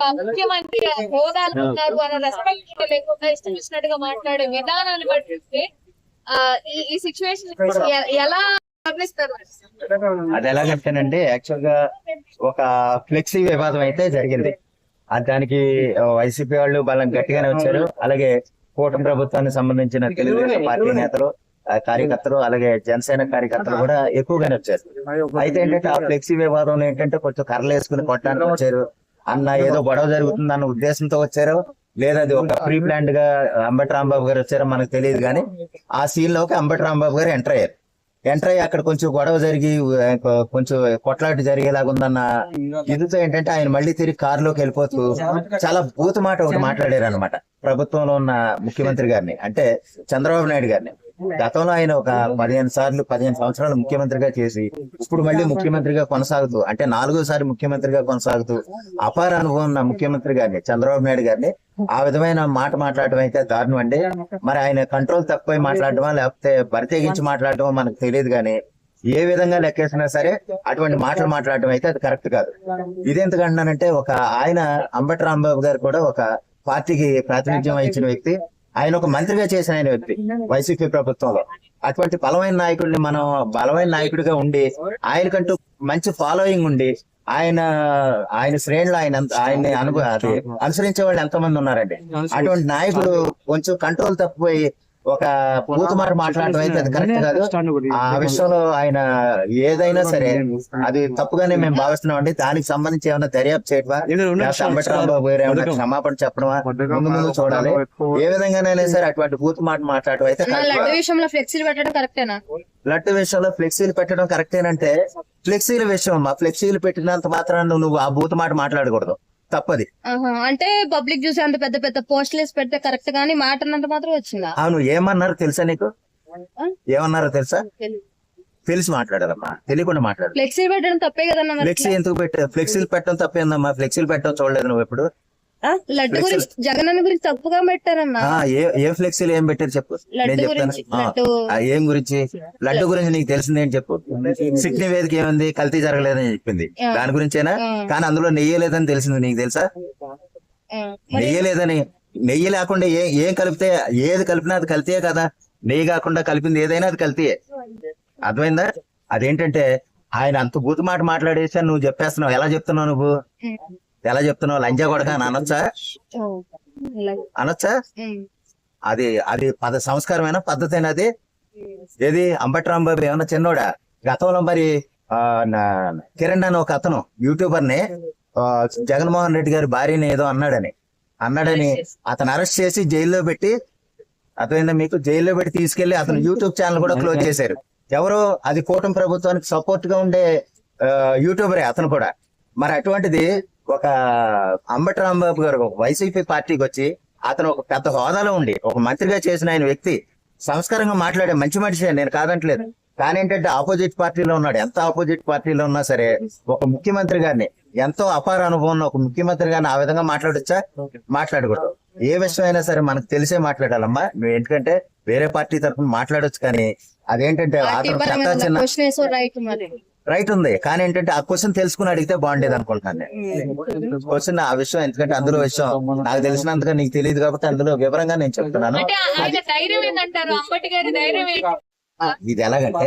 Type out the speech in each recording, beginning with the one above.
ముఖ్యమంత్రి హోదాలు ఉన్నారు అన్న రెస్పెక్ట్ లేకుండా ఇష్టం వచ్చినట్టుగా మాట్లాడే విధానాన్ని బట్టి ఈ సిచ్యువేషన్ ఎలా వర్ణిస్తారు అది ఎలాగంటేనండి యాక్చువల్గా ఒక ఫ్లెక్సీ వివాదం అయితే జరిగింది. దానికి వైసీపీ వాళ్ళు బలం గట్టిగానే వచ్చారు. అలాగే కూటమి ప్రభుత్వానికి సంబంధించిన తెలుగుదేశం పార్టీ నేతలు కార్యకర్తలు అలాగే జనసేన కార్యకర్తలు కూడా ఎక్కువగానే వచ్చారు. అయితే ఏంటంటే ఆ ఫ్లెక్సీ వివాదంలో ఏంటంటే కొంచెం కర్రలు వేసుకుని కొట్టడానికి వచ్చారు. అన్న ఏదో గొడవ జరుగుతుంది అన్న ఉద్దేశంతో వచ్చారు లేదా అది ఒక ప్రీ ప్లాంట్గా అంబటి రాంబాబు గారు వచ్చారో మనకు తెలియదు కానీ ఆ సీన్లోకి అంబటి రాంబాబు గారు ఎంటర్ అయ్యారు. ఎంటర్ అయ్యి అక్కడ కొంచెం గొడవ జరిగి కొంచెం కొట్లాట జరిగేలాగా ఉందన్న ఇదితో ఏంటంటే ఆయన మళ్ళీ తిరిగి కారులోకి వెళ్ళిపోతూ చాలా భూత మాట ఒకటి మాట్లాడారు అనమాట ప్రభుత్వంలో ఉన్న ముఖ్యమంత్రి గారిని అంటే చంద్రబాబు నాయుడు గారిని. గతంలో ఆయన ఒక పదిహేను సార్లు పదిహేను సంవత్సరాలు ముఖ్యమంత్రిగా చేసి ఇప్పుడు మళ్ళీ ముఖ్యమంత్రిగా కొనసాగుతూ అంటే నాలుగోసారి ముఖ్యమంత్రిగా కొనసాగుతూ అపార అనుభవం ఉన్న ముఖ్యమంత్రి గారిని చంద్రబాబు నాయుడు గారిని ఆ విధమైన మాట మాట్లాడటం అయితే దారుణం అండి. మరి ఆయన కంట్రోల్ తక్కువై మాట్లాడటమా లేకపోతే బరితెగించి మాట్లాడటమో మనకు తెలియదు కానీ ఏ విధంగా లెక్కేసినా సరే అటువంటి మాటలు మాట్లాడటం అయితే అది కరెక్ట్ కాదు. ఇదెందుకు అంటున్నానంటే ఒక ఆయన అంబటి రాంబాబు గారు కూడా ఒక పార్టీకి ప్రాతినిధ్యం వహించిన వ్యక్తి. ఆయన ఒక మంత్రిగా చేసిన ఆయన వ్యక్తి వైసీపీ ప్రభుత్వంలో. అటువంటి బలమైన నాయకుడిని మనం బలమైన నాయకుడిగా ఉండి ఆయనకంటూ మంచి ఫాలోయింగ్ ఉండి ఆయన ఆయన శ్రేణులు ఆయన ఆయన్ని అను అది అనుసరించే వాళ్ళు ఎంతమంది ఉన్నారండి? అటువంటి నాయకుడు కొంచెం కంట్రోల్ తప్పిపోయి ఒక పూత మాట మాట్లాడడం అయితే అది కరెక్ట్ కాదు. ఆ విషయంలో ఆయన ఏదైనా సరే అది తప్పుగానే మేము భావిస్తున్నాం అండి. దానికి సంబంధించి ఏమైనా దర్యాప్తు చేయటమా? లేకపోతే అంబటి రాంబాబు గారు ఏమైనా క్షమాపణ చెప్పడమా? ముందు ముందు చూడాలి. ఏ విధంగానైనా సరే అటువంటి పూత మాట మాట్లాడటం అయితే లడ్డు. విషయంలో ఫ్లెక్సీలు పెట్టడం కరెక్టేనా? లడ్డు విషయంలో ఫ్లెక్సీలు పెట్టడం కరెక్టేనంటే ఫ్లెక్సీల విషయం మా ఫ్లెక్సీలు పెట్టినంత మాత్రాన నువ్వు ఆ బూత మాట మాట్లాడకూడదు. తప్పది. అంటే పబ్లిక్ చూసి అంత పెద్ద పెద్ద పోస్టులు వేసి పెడితే కరెక్ట్ గానీ మాట అన్నంత మాత్రం వచ్చిందా? అవును ఏమన్నారు తెలుసా నీకు? ఏమన్నారో తెలుసా? తెలిసి మాట్లాడారమ్మా తెలియకుండా మాట్లాడు. ఫ్లెక్సీలు పెట్టడం తప్పే కదన్నా మరి ఫ్లెక్సీ ఎందుకు పెట్ట ఫ్లెక్సీలు పెట్టడం తప్పేందమ్మా? ఫ్లెక్సీలు పెట్టడం చూడలేదు నువ్వు ఎప్పుడు. ఆ? లడ్డు గురించి జగన్ అన్న గురించి తప్పుగా పెట్టారన్నా. ఏ ఏ ఫ్లెక్సీలు ఏం పెట్టారు చెప్పు? నేను చెప్తాను. ఏం గురించి? లడ్డు గురించి నీకు తెలిసింది ఏం చెప్పు? సిక్ నివేదిక ఏముంది? కల్తీ జరగలేదని చెప్పింది. దాని గురించేనా. కానీ అందులో నెయ్యి లేదని తెలిసింది నీకు తెలుసా? నెయ్యి లేదని నెయ్యి లేకుండా ఏ ఏం కలిపితే ఏది కలిపినా అది కల్తీయే కదా? నెయ్యి కాకుండా కలిపింది ఏదైనా అది కల్తీయే. అర్థమైందా? అదేంటంటే ఆయన అంత బూతు మాట మాట్లాడేసా నువ్వు చెప్పేస్తున్నావు. ఎలా చెప్తున్నావు నువ్వు? ఎలా చెప్తున్నావు? లంజా కొడక అని అనొచ్చా? అనొచ్చా? అది అది పద సంస్కారమైన పద్ధతి అది? ఏది? అంబట్రామ్ బాబు ఏమన్నా చిన్నోడా? గతంలో మరి ఆ, కిరణ్ అని ఒక అతను యూట్యూబర్ని జగన్మోహన్ రెడ్డి గారి భార్యని ఏదో అన్నాడని. అన్నాడని అతను అరెస్ట్ చేసి జైల్లో పెట్టి అతను మీకు? జైల్లో పెట్టి తీసుకెళ్ళి అతను యూట్యూబ్ ఛానల్ కూడా క్లోజ్ చేశారు. ఎవరో అది కూటమి ప్రభుత్వానికి సపోర్ట్గా ఉండే యూట్యూబరే అతను కూడా. మరి అటువంటిది ఒక అంబటి రాంబాబు గారు ఒక వైసీపీ పార్టీకి వచ్చి అతను ఒక పెద్ద హోదాలో ఉండి ఒక మంత్రిగా చేసిన ఆయన వ్యక్తి సంస్కారంగా మాట్లాడే మంచి మనిషి నేను కాదంటలేదు. కానీ ఏంటంటే ఆపోజిట్ పార్టీలో ఉన్నాడు. ఎంత ఆపోజిట్ పార్టీలో ఉన్నా సరే ఒక ముఖ్యమంత్రి గారిని ఎంతో అపార అనుభవం ఉన్న ఒక ముఖ్యమంత్రి గారిని ఆ విధంగా మాట్లాడొచ్చా? మాట్లాడకూడదు. ఏ విషయం అయినా సరే మనకు తెలిసే మాట్లాడాలమ్మా. నువ్వు ఎందుకంటే వేరే పార్టీ తరఫున మాట్లాడొచ్చు కానీ అదేంటంటే అతను చిన్న రైట్ ఉంది. కానీ ఏంటంటే ఆ క్వశ్చన్ తెలుసుకుని అడిగితే బాగుండేది అనుకుంటాను నేను. క్వశ్చన్ ఆ విషయం ఎందుకంటే అందులో విషయం నాకు తెలిసినంతగా నీకు తెలియదు కాబట్టి అందులో వివరంగా నేను చెప్తున్నాను. ఇది ఎలాగంటే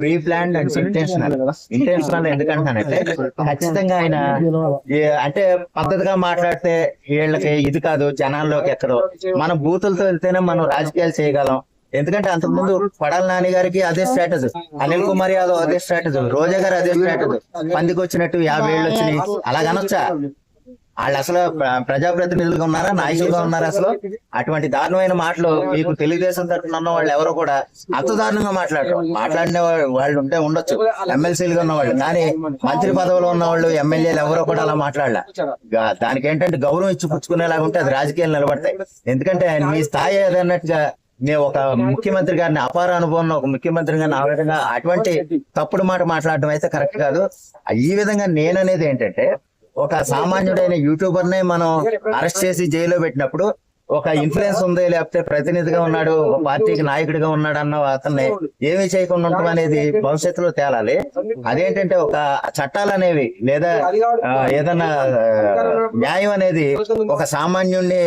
pre plan and intentional. Intentional ఎందుకంటానంటే ఖచ్చితంగా ఆయన అంటే పద్ధతిగా మాట్లాడితే వీళ్ళకి ఇది కాదు జనాల్లోకి ఎక్కడో మన బూతులతో వెళ్తేనే మనం రాజకీయాలు చేయగలం. ఎందుకంటే అంతకుముందు పడాల నాని గారికి అదే స్ట్రాటజీ అనిల్ కుమార్ యాదవ్ అదే స్ట్రాటజీ రోజా గారు అదే స్ట్రాటజీ. పందికి వచ్చినట్టు యాభై ఏళ్ళు వచ్చినాయి. అలాగనొచ్చా వాళ్ళు అసలు ప్ర- ప్రజాప్రతినిధులుగా ఉన్నారా? నాయకులుగా ఉన్నారా అసలు? అటువంటి దారుణమైన మాటలు మీకు తెలుగుదేశం తరఫున ఉన్న వాళ్ళు ఎవరో కూడా అంత దారుణంగా మాట్లాడరు. మాట్లాడిన వాళ్ళు ఉంటే ఉండొచ్చు. ఎమ్మెల్సీలుగా ఉన్న వాళ్ళు. కానీ మంత్రి పదవిలో ఉన్న వాళ్ళు ఎమ్మెల్యేలు ఎవరో కూడా అలా మాట్లాడలే. దానికి ఏంటంటే గౌరవం ఇచ్చి పుచ్చుకునేలాగా ఉంటే అది రాజకీయాలు నిలబడతాయి. ఎందుకంటే మీ స్థాయి ఏదన్నట్టుగా నేను ఒక ముఖ్యమంత్రి గారిని అపార అనుభవం ఒక ముఖ్యమంత్రి గారిని ఆ విధంగా అటువంటి తప్పుడు మాట మాట్లాడడం అయితే కరెక్ట్ కాదు. ఈ విధంగా నేననేది ఏంటంటే ఒక సామాన్యుడైన యూట్యూబర్ నే మనం అరెస్ట్ చేసి జైల్లో పెట్టినప్పుడు ఒక ఇన్ఫ్లుయెన్స్ ఉంది లేకపోతే ప్రతినిధిగా ఉన్నాడు ఒక పార్టీకి నాయకుడిగా ఉన్నాడు అన్న అతన్ని ఏమి చేయకుండా ఉండటం అనేది భవిష్యత్తులో తేలాలి. అదేంటంటే ఒక చట్టాలు అనేవి లేదా ఏదన్నా న్యాయం అనేది ఒక సామాన్యుణ్ణి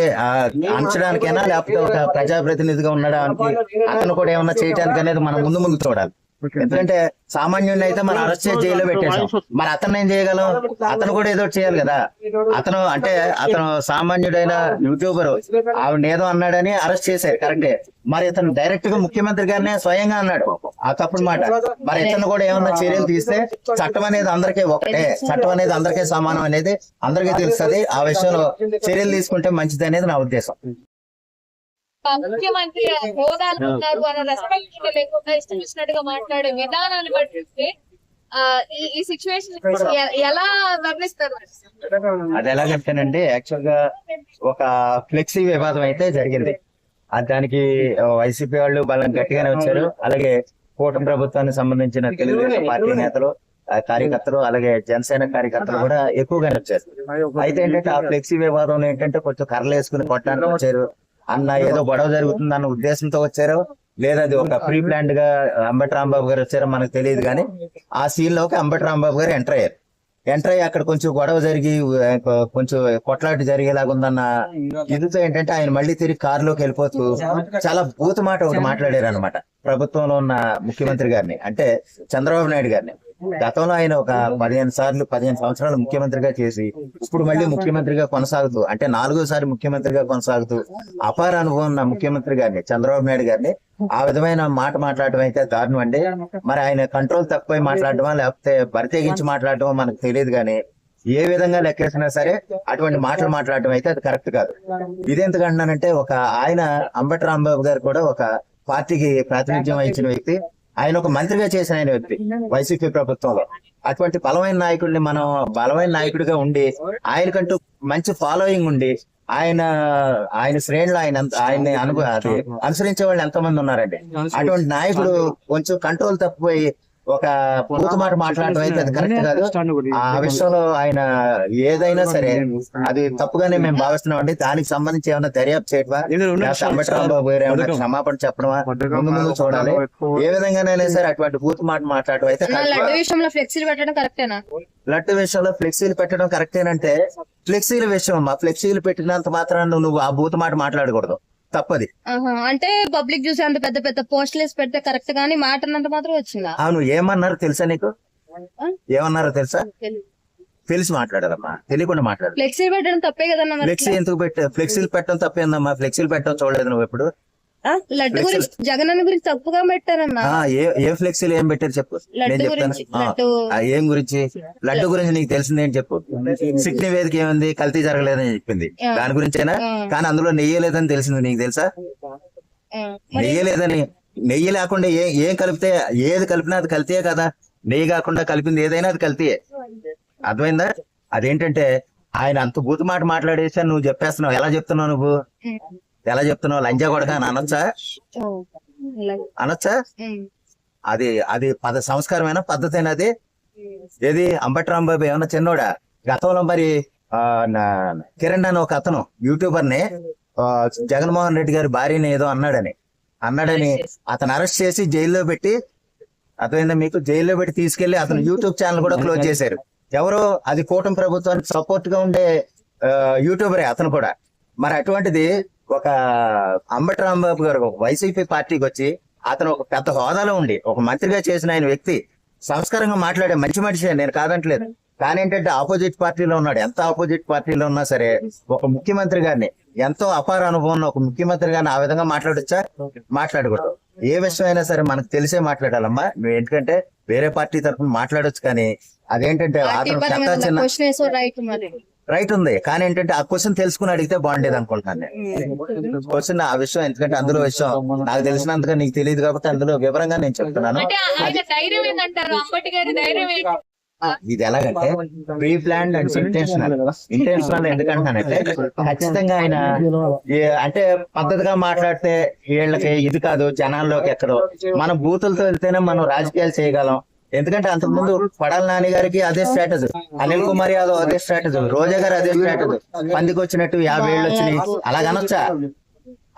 అంచడానికైనా లేకపోతే ఒక ప్రజాప్రతినిధిగా ఉండడానికి అతను కూడా ఏమన్నా చేయడానికి అనేది మనం ముందు ముందు చూడాలి. ఎందుకంటే సామాన్యుడిని అయితే మనం అరెస్ట్ చేసి జైల్లో పెట్టేసాం మరి అతను ఏం చేయగలం? అతను కూడా ఏదో చేయాలి కదా. అతను అంటే అతను సామాన్యుడైన యూట్యూబర్. ఆవిడ ఏదో అన్నాడని అరెస్ట్ చేశారు కరెక్టే. మరి ఇతను డైరెక్ట్గా ముఖ్యమంత్రి గారినే స్వయంగా అన్నాడు. ఆ తప్పుడు మాట. మరి ఇతను కూడా ఏమన్నా చర్యలు తీస్తే చట్టం అనేది అందరికీ ఒకటే. చట్టం అనేది అందరికీ సమానం అనేది అందరికీ తెలుస్తుంది. ఆ విషయంలో చర్యలు తీసుకుంటే మంచిది అనేది నా ఉద్దేశం. ముఖ్యమంత్రి హోదాలో ఉన్నారు అన్న రెస్పెక్ట్ లేకుండా ఇష్టం వచ్చినట్టుగా మాట్లాడే విధానాన్ని బట్టి ఈ సిచ్యువేషన్ ఎలా వర్ణిస్తారు? అది ఎలాగంటేనండి యాక్చువల్గా ఒక ఫ్లెక్సీ వివాదం అయితే జరిగింది. దానికి వైసీపీ వాళ్ళు బలం గట్టిగానే వచ్చారు. అలాగే కూటమి ప్రభుత్వానికి సంబంధించిన తెలుగుదేశం పార్టీ నేతలు కార్యకర్తలు అలాగే జనసేన కార్యకర్తలు కూడా ఎక్కువగానే వచ్చారు. అయితే ఏంటంటే ఆ ఫ్లెక్సీ వివాదంలో ఏంటంటే కొంచెం కర్రలు వేసుకుని కొట్టడానికి వచ్చారు. అన్న ఏదో గొడవ జరుగుతుంది అన్న ఉద్దేశంతో వచ్చారు. లేదా అది ఒక ప్రీ ప్లాండ్గా అంబటి రాంబాబు గారు వచ్చారో మనకు తెలియదు కానీ ఆ సీన్లోకి అంబటి రాంబాబు గారు ఎంటర్ అయ్యారు. ఎంటర్ అయ్యి అక్కడ కొంచెం గొడవ జరిగి కొంచెం కొట్లాట జరిగేలాగా ఉందన్న ఇదితో ఏంటంటే ఆయన మళ్ళీ తిరిగి కారులోకి వెళ్ళిపోతూ చాలా బూతు మాట ఒకటి మాట్లాడారు అనమాట ప్రభుత్వంలో ఉన్న ముఖ్యమంత్రి గారిని అంటే చంద్రబాబు నాయుడు గారిని. గతంలో ఆయన ఒక పదిహేను సార్లు పదిహేను సంవత్సరాలు ముఖ్యమంత్రిగా చేసి ఇప్పుడు మళ్ళీ ముఖ్యమంత్రిగా కొనసాగుతూ అంటే నాలుగోసారి ముఖ్యమంత్రిగా కొనసాగుతూ అపార అనుభవం ఉన్న ముఖ్యమంత్రి గారిని చంద్రబాబు నాయుడు గారిని ఆ విధమైన మాట మాట్లాడటం అయితే దారుణం అండి. మరి ఆయన కంట్రోల్ తక్కువై మాట్లాడటమా లేకపోతే బరితెగించి మాట్లాడటమా మనకు తెలియదు కానీ ఏ విధంగా లెక్కేసినా సరే అటువంటి మాటలు మాట్లాడటం అయితే అది కరెక్ట్ కాదు. ఇదెందుకు అంటున్నానంటే ఒక ఆయన అంబటి రాంబాబు గారు కూడా ఒక పార్టీకి ప్రాతినిధ్యం వహించిన వ్యక్తి. ఆయన ఒక మంత్రిగా చేసిన ఆయన వ్యక్తి వైసీపీ ప్రభుత్వంలో. అటువంటి బలమైన నాయకుడిని మనం బలమైన నాయకుడిగా ఉండి ఆయనకంటూ మంచి ఫాలోయింగ్ ఉండి ఆయన ఆయన శ్రేణులు ఆయన ఆయన్ని అను అది అనుసరించే వాళ్ళు ఎంతమంది ఉన్నారండి? అటువంటి నాయకుడు కొంచెం కంట్రోల్ తప్పిపోయి ఒక పూత మాట మాట్లాడటం అయితే అది కరెక్ట్ కాదు. ఆ విషయంలో ఆయన ఏదైనా సరే అది తప్పుగానే మేము భావిస్తున్నాం అండి దానికి సంబంధించి ఏమైనా దర్యాప్తు చేయటమా? అంబేద్కర్ బాబు ఏమైనా క్షమాపణ చెప్పడమా? ముందు ముందు చూడాలి. ఏ విధంగానైనా సరే అటువంటి పూత మాట మాట్లాడటం అయితే లడ్డు. విషయంలో ఫ్లెక్సీలు పెట్టడం కరెక్టేనా? లడ్డు విషయంలో ఫ్లెక్సీలు పెట్టడం కరెక్టేనంటే ఫ్లెక్సీల విషయం అమ్మా. ఫ్లెక్సీలు పెట్టినంత మాత్రాన నువ్వు ఆ బూత మాట మాట్లాడకూడదు. తప్పది. అంటే పబ్లిక్ చూసి అంత పెద్ద పెద్ద పోస్టులు వేసి పెడితే కరెక్ట్ గానీ మాట అన్నంత మాత్రం వచ్చిందా? అవును ఏమన్నారు తెలుసా నీకు? ఏమన్నారో తెలుసా? తెలిసి మాట్లాడారమ్మా. తెలియకుండా మాట్లాడు. ఫ్లెక్సీలు పెట్టడం తప్పే కదన్నా మరి. ఫ్లెక్సీ ఎందుకు పెట్ట ఫ్లెక్సీలు పెట్టడం తప్పేందమ్మా ఫ్లెక్సీలు పెట్టడం చూడలేదు నువ్వు ఎప్పుడు? లడ్డు గురించి జగన్ అన్న గురించి తప్పుగా పెట్టారన్నా. ఆ, ఏ ఏ ఫ్లెక్సీలు ఏం పెట్టారు చెప్పు? నేను చెప్తాను. గురించి, ఏం గురించి? లడ్డు గురించి నీకు తెలిసింది ఏంటి చెప్పు? సిక్ నివేదిక ఏముంది? కల్తీ జరగలేదని చెప్పింది. దాని గురించేనా? ఆ. కానీ అందులో నెయ్యి లేదని తెలిసింది నీకు తెలుసా? నెయ్యి లేదని నెయ్యి లేకుండా ఏ ఏం కలిపితే ఏది కలిపినా అది కల్తీయే కదా? నెయ్యి కాకుండా కలిపింది ఏదైనా అది కల్తీయే. అర్థమైందా? అదేంటంటే ఆయన అంత బూతు మాట మాట్లాడేసా నువ్వు చెప్పేస్తున్నావు. ఎలా చెప్తున్నావు నువ్వు? ఎలా చెప్తున్నావు? లంజా కొడక? అని అనొచ్చా. అనొచ్చా అది అది పద సంస్కారమైన పద్ధతి అది? ఏది? అంబటి రాంబాబు ఏమన్నా చిన్నోడా? గతంలో మరి కిరణ్ అని ఒక అతను యూట్యూబర్ని జగన్మోహన్ రెడ్డి గారి భార్యని ఏదో అన్నాడని. అన్నాడని అతను అరెస్ట్ చేసి జైల్లో పెట్టి అర్థమైందా మీకు? జైల్లో పెట్టి తీసుకెళ్ళి అతను యూట్యూబ్ ఛానల్ కూడా క్లోజ్ చేశారు. ఎవరో అది కూటమి ప్రభుత్వానికి సపోర్ట్గా ఉండే యూట్యూబరే అతను కూడా. మరి అటువంటిది ఒక అంబటి రాంబాబు గారు ఒక వైసీపీ పార్టీకి వచ్చి అతను ఒక పెద్ద హోదాలో ఉండి ఒక మంత్రిగా చేసిన ఆయన వ్యక్తి సంస్కారంగా మాట్లాడే మంచి మనిషి నేను కాదంటలేదు. కానీ ఏంటంటే ఆపోజిట్ పార్టీలో ఉన్నాడు. ఎంత ఆపోజిట్ పార్టీలో ఉన్నా సరే ఒక ముఖ్యమంత్రి గారిని ఎంతో అపార అనుభవం ఉన్న ఒక ముఖ్యమంత్రి గారిని ఆ విధంగా మాట్లాడొచ్చా? మాట్లాడకూడదు. ఏ విషయం అయినా సరే మనకు తెలిసే మాట్లాడాలమ్మా. నువ్వు ఎందుకంటే వేరే పార్టీ తరఫున మాట్లాడొచ్చు కానీ అదేంటంటే అతను రైట్ ఉంది. కానీ ఏంటంటే ఆ క్వశ్చన్ తెలుసుకుని అడిగితే బాగుండేది అనుకుంటున్నాను నేను. క్వశ్చన్ ఆ విషయం ఎందుకంటే అందులో విషయం నాకు తెలిసినంతగా నీకు తెలియదు కాబట్టి అందులో వివరంగా నేను చెప్తున్నాను. ఇది ఎలాగంటే pre plan and intentional intentional ఎందుకంటున్నానంటే ఖచ్చితంగా ఆయన అంటే పద్ధతిగా మాట్లాడితే వీళ్ళకి ఇది కాదు జనాల్లోకి ఎక్కడో. మన బూతులతో వెళ్తేనే మనం రాజకీయాలు చేయగలం. ఎందుకంటే అంతకుముందు పడాల నాని గారికి అదే స్ట్రాటజీ అనిల్ కుమార్ యాదవ్ అదే స్ట్రాటజీ రోజా గారు అదే స్ట్రాటజీ. పందికి వచ్చినట్టు యాభై ఏళ్ళు వచ్చినాయి. అలాగనొచ్చా?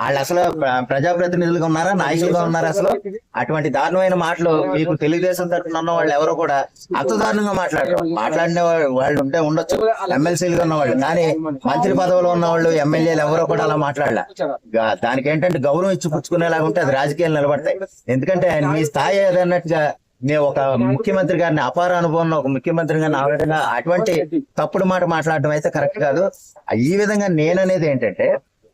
వాళ్ళు అసలు ప్ర- ప్రజాప్రతినిధులుగా ఉన్నారా? నాయకులుగా ఉన్నారా అసలు? అటువంటి దారుణమైన మాటలు మీకు తెలుగుదేశం తరఫున ఉన్న వాళ్ళు ఎవరో కూడా అంత దారుణంగా మాట్లాడరు. మాట్లాడిన వాళ్ళు ఉంటే ఉండొచ్చు. ఎమ్మెల్సీలుగా ఉన్న వాళ్ళు. కానీ మంత్రి పదవిలో ఉన్న వాళ్ళు ఎమ్మెల్యేలు ఎవరో కూడా అలా మాట్లాడలే. దానికి ఏంటంటే గౌరవం ఇచ్చి పుచ్చుకునేలాగా ఉంటే అది రాజకీయాలు నిలబడతాయి. ఎందుకంటే మీ స్థాయి ఏదన్నట్టుగా నేను ఒక ముఖ్యమంత్రి గారిని అపార అనుభవం ఒక ముఖ్యమంత్రి గారిని ఆ విధంగా అటువంటి తప్పుడు మాట మాట్లాడడం అయితే కరెక్ట్ కాదు. ఈ విధంగా నేననేది ఏంటంటే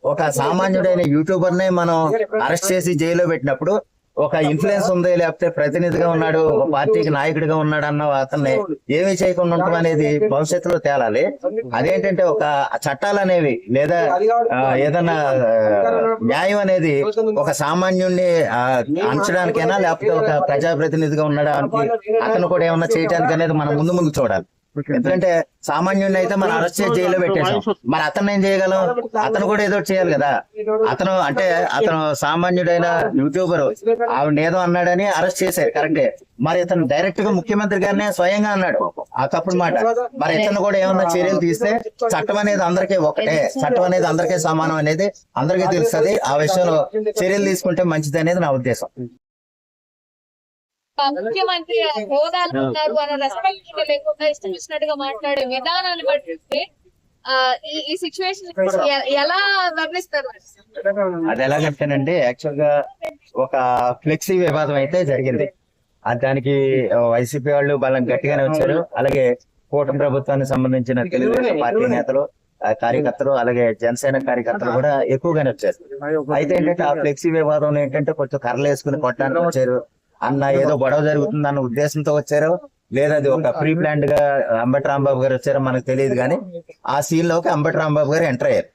ఒక సామాన్యుడైన యూట్యూబర్ నే మనం అరెస్ట్ చేసి జైల్లో పెట్టినప్పుడు ఒక ఇన్ఫ్లుయెన్స్ ఉంది లేకపోతే ప్రతినిధిగా ఉన్నాడు ఒక పార్టీకి నాయకుడిగా ఉన్నాడు అన్న అతన్ని ఏమి చేయకుండా ఉండటం అనేది భవిష్యత్తులో తేలాలి. అదేంటంటే ఒక చట్టాలు అనేవి లేదా ఏదన్నా న్యాయం అనేది ఒక సామాన్యుణ్ణి అంచడానికైనా లేకపోతే ఒక ప్రజాప్రతినిధిగా ఉండడానికి అతను కూడా ఏమన్నా చేయడానికి అనేది మనం ముందు ముందు చూడాలి. ఎందుకంటే సామాన్యుడిని అయితే మనం అరెస్ట్ చేసి జైల్లో పెట్టేసాం మరి అతను ఏం చేయగలం? అతను కూడా ఏదో చేయాలి కదా. అతను అంటే అతను సామాన్యుడైన యూట్యూబర్. ఆవిడ ఏదో అన్నాడని అరెస్ట్ చేశారు కరెక్టే. మరి ఇతను డైరెక్ట్గా ముఖ్యమంత్రి గారినే స్వయంగా అన్నాడు. ఆ తప్పుడు మాట. మరి ఇతను కూడా ఏమన్నా చర్యలు తీస్తే చట్టం అనేది అందరికీ ఒకటే. చట్టం అనేది అందరికీ సమానం అనేది అందరికీ తెలుస్తుంది. ఆ విషయంలో చర్యలు తీసుకుంటే మంచిది అనేది నా ఉద్దేశం. ముఖ్యమంత్రి హోదాలు ఉన్నారు అన్న రెస్పెక్ట్ లేకుండా ఇష్టం వచ్చినట్టుగా మాట్లాడే విధానాన్ని బట్టి ఈ సిచ్యువేషన్ ఎలా వర్ణిస్తారు? అది ఎలాగంటేనండి యాక్చువల్గా ఒక ఫ్లెక్సీ వివాదం అయితే జరిగింది. దానికి వైసీపీ వాళ్ళు బలం గట్టిగానే వచ్చారు. అలాగే కూటమి ప్రభుత్వానికి సంబంధించిన తెలుగుదేశం పార్టీ నేతలు కార్యకర్తలు అలాగే జనసేన కార్యకర్తలు కూడా ఎక్కువగానే వచ్చారు. అయితే ఏంటంటే ఆ ఫ్లెక్సీ వివాదం ఏంటంటే కొంచెం కర్రలు వేసుకుని కొట్టడానికి వచ్చారు. అన్న ఏదో గొడవ జరుగుతుంది అన్న ఉద్దేశంతో వచ్చారు లేదా అది ఒక ప్రీ ప్లాంట్గా అంబటి రాంబాబు గారు వచ్చారో మనకు తెలియదు కానీ ఆ సీన్లోకి అంబటి రాంబాబు గారు ఎంటర్ అయ్యారు.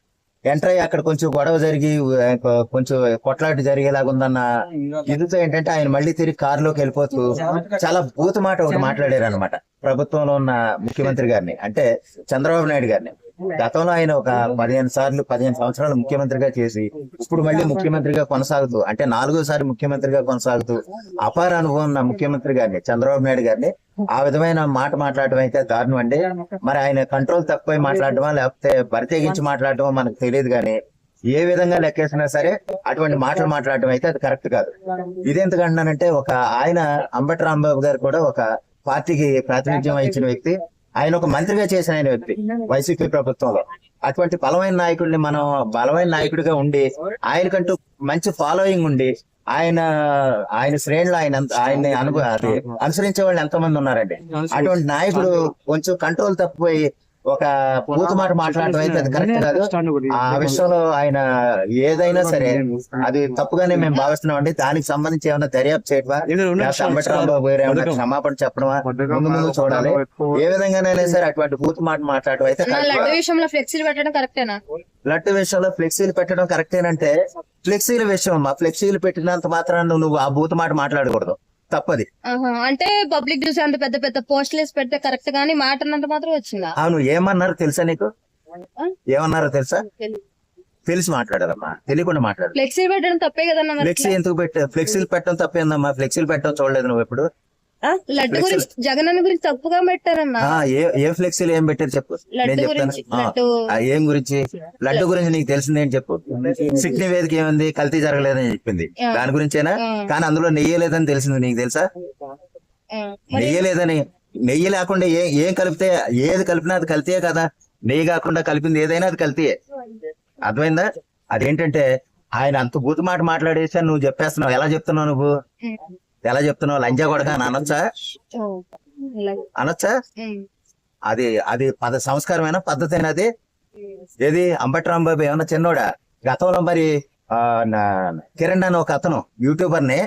ఎంటర్ అయ్యి అక్కడ కొంచెం గొడవ జరిగి కొంచెం కొట్లాట జరిగేలాగా ఉందన్న ఇదితో ఏంటంటే ఆయన మళ్ళీ తిరిగి కారులోకి వెళ్ళిపోతూ చాలా భూత మాట ఒకటి మాట్లాడారు అనమాట ప్రభుత్వంలో ఉన్న ముఖ్యమంత్రి గారిని అంటే చంద్రబాబు నాయుడు గారిని. గతంలో ఆయన ఒక పదిహేను సార్లు పదిహేను సంవత్సరాలు ముఖ్యమంత్రిగా చేసి ఇప్పుడు మళ్ళీ ముఖ్యమంత్రిగా కొనసాగుతూ అంటే నాలుగోసారి ముఖ్యమంత్రిగా కొనసాగుతూ అపార అనుభవం ఉన్న ముఖ్యమంత్రి గారిని చంద్రబాబు నాయుడు గారిని ఆ విధమైన మాట మాట్లాడటం అయితే దారుణం అండి. మరి ఆయన కంట్రోల్ తక్కువై మాట్లాడటమా లేకపోతే బరితెగించి మాట్లాడటమో మనకు తెలియదు కానీ ఏ విధంగా లెక్కేసినా సరే అటువంటి మాటలు మాట్లాడటం అయితే అది కరెక్ట్ కాదు. ఇదెందుకు అంటున్నానంటే ఒక ఆయన అంబటి రాంబాబు గారు కూడా ఒక పార్టీకి ప్రాతినిధ్యం వహించిన వ్యక్తి. ఆయన ఒక మంత్రిగా చేసిన ఆయన వ్యక్తి వైసీపీ ప్రభుత్వంలో. అటువంటి బలమైన నాయకుడిని మనం బలమైన నాయకుడిగా ఉండి ఆయనకంటూ మంచి ఫాలోయింగ్ ఉండి ఆయన ఆయన శ్రేణులు ఆయన ఆయన్ని అను అది అనుసరించే వాళ్ళు ఎంతమంది ఉన్నారండి? అటువంటి నాయకుడు కొంచెం కంట్రోల్ తప్పిపోయి ఒక పూత మాట మాట్లాడటం అయితే అది కరెక్ట్ కాదు. ఆ విషయంలో ఆయన ఏదైనా సరే అది తప్పుగానే మేము భావిస్తున్నాం అండి దానికి సంబంధించి ఏమైనా దర్యాప్తు చేయటమా? లేకపోతే అంబటి రాంబాబు గారు ఏమైనా క్షమాపణ చెప్పడమా? ముందు ముందు చూడాలి. ఏ విధంగానైనా సరే అటువంటి పూత మాట మాట్లాడటం అయితే లడ్డు. విషయంలో ఫ్లెక్సీలు పెట్టడం కరెక్టేనా? లడ్డు విషయంలో ఫ్లెక్సీలు పెట్టడం కరెక్టేనంటే ఫ్లెక్సీల విషయం మా ఫ్లెక్సీలు పెట్టినంత మాత్రాన నువ్వు ఆ బూత మాట మాట్లాడకూడదు. తప్పది అంటే పబ్లిక్ చూసి అంత పెద్ద పెద్ద పోస్టులు వేసి పెడితే కరెక్ట్ గానీ మాట అన్నంత మాత్రం వచ్చిందా అవును ఏమన్నారు తెలుసా నీకు? ఏమన్నారో తెలుసా. తెలిసి మాట్లాడారమ్మా తెలియకుండా మాట్లాడు ఫ్లెక్సీలు పెట్టడం తప్పే కదన్నా మరి ఫ్లెక్సీ ఎందుకు పెట్ట ఫ్లెక్సీలు పెట్టడం తప్పేందమ్మా ఫ్లెక్సీలు పెట్టడం చూడలేదు నువ్వు ఎప్పుడు? లడ్డు గురించి జగన్ అన్న గురించి తప్పుగా పెట్టారన్నా. ఏ ఏ ఫ్లెక్సీలు ఏం పెట్టారు చెప్పు. నేను చెప్తాను. ఏం గురించి? లడ్డు గురించి నీకు తెలిసింది ఏం చెప్పు. సిక్ నివేదిక ఏముంది? కల్తీ జరగలేదని చెప్పింది. దాని గురించేనా. కానీ అందులో నెయ్యి లేదని తెలిసింది నీకు తెలుసా? మరి నెయ్యి లేదని నెయ్యి లేకుండా ఏ ఏం కలిపితే ఏది కలిపినా అది కల్తీయే కదా. నెయ్యి కాకుండా కలిపింది ఏదైనా అది కల్తీయే. అర్థమైందా? అదేంటంటే ఆయన అంత బూతు మాట మాట్లాడేసా నువ్వు చెప్పేస్తున్నావు. ఎలా చెప్తున్నావు నువ్వు? ఎలా చెప్తున్నావు? లంజా కొడక అని అనొచ్చా. అనొచ్చా? అది అది పద సంస్కారమైన పద్ధతి అది? ఏది? అంబటి రాంబాబు ఏమన్నా చిన్నోడా? గతంలో మరి కిరణ్ అని ఒక అతను యూట్యూబర్ని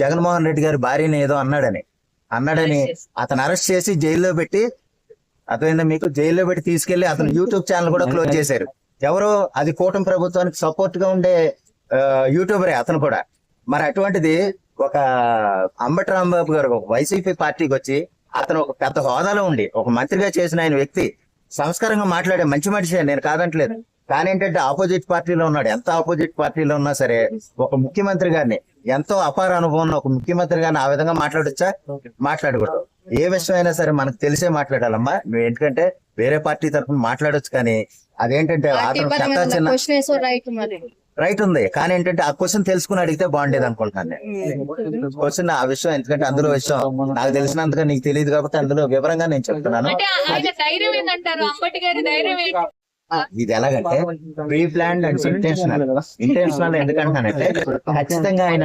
జగన్మోహన్ రెడ్డి గారి భార్యని ఏదో అన్నాడని. అన్నాడని అతను అరెస్ట్ చేసి జైల్లో పెట్టి అతను మీకు? జైల్లో పెట్టి తీసుకెళ్ళి అతను యూట్యూబ్ ఛానల్ కూడా క్లోజ్ చేశారు. ఎవరు అది కూటమి ప్రభుత్వానికి సపోర్ట్గా ఉండే యూట్యూబరే అతను కూడా. మరి అటువంటిది ఒక అంబటి రాంబాబు గారు ఒక వైసీపీ పార్టీకి వచ్చి అతను ఒక పెద్ద హోదాలో ఉండి ఒక మంత్రిగా చేసిన ఆయన వ్యక్తి సంస్కారంగా మాట్లాడే మంచి మనిషి నేను కాదంటలేదు. కానీ ఏంటంటే ఆపోజిట్ పార్టీలో ఉన్నాడు. ఎంత ఆపోజిట్ పార్టీలో ఉన్నా సరే ఒక ముఖ్యమంత్రి గారిని ఎంతో అపార అనుభవం ఉన్న ఒక ముఖ్యమంత్రిగా ఆ విధంగా మాట్లాడొచ్చా? మాట్లాడకూడదు. ఏ విషయం అయినా సరే మనకు తెలిసే మాట్లాడాలమ్మా. నువ్వు ఎందుకంటే వేరే పార్టీ తరఫున మాట్లాడొచ్చు కానీ అదేంటంటే అతను పెద్ద చిన్న రైట్ ఉంది. కానీ ఏంటంటే ఆ క్వశ్చన్ తెలుసుకుని అడిగితే బాగుండేది అనుకుంటున్నాను నేను క్వశ్చన్ ఆ విషయం ఎందుకంటే అందులో విషయం నాకు తెలిసినంతగా నీకు తెలియదు కాబట్టి అందులో వివరంగా నేను చెప్తున్నాను. ఇది ఎలాగంటే pre plan and intentional intentional ఎందుకంటానంటే ఖచ్చితంగా ఆయన